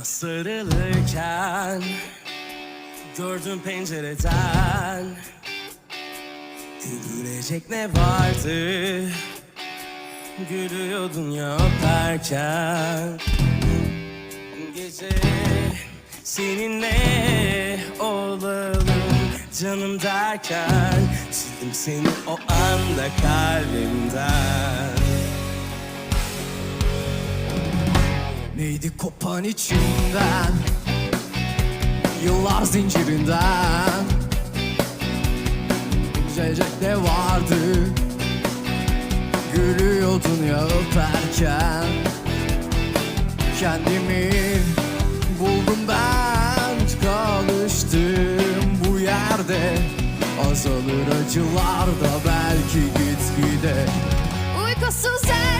ben Gördüm pencereden Gülecek ne vardı? Gülüyordun ya öperken. Gece seninle olalım canım derken Sildim seni o anda kalbimden Neydi kopan içimden? Yıllar zincirinden. Gülecek ne vardı? Gülüyordun ya öperken. Kendimi buldum ben. Kalıştım bu yerde. Azalır acılar da belki gitgide. Uykusuz her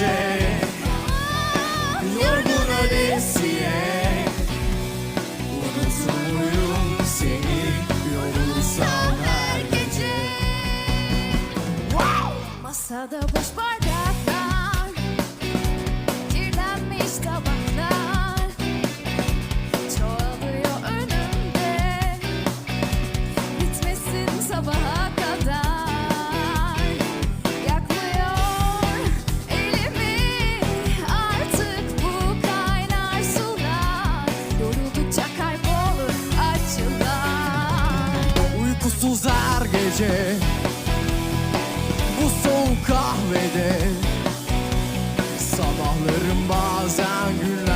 gece Yorgun ölesiye Unutur muyum seni Yorulsam her gece. Masada boş bardaklar Uykusuz her gece. Bu soğuk kahvede Sabahlarım bazen günler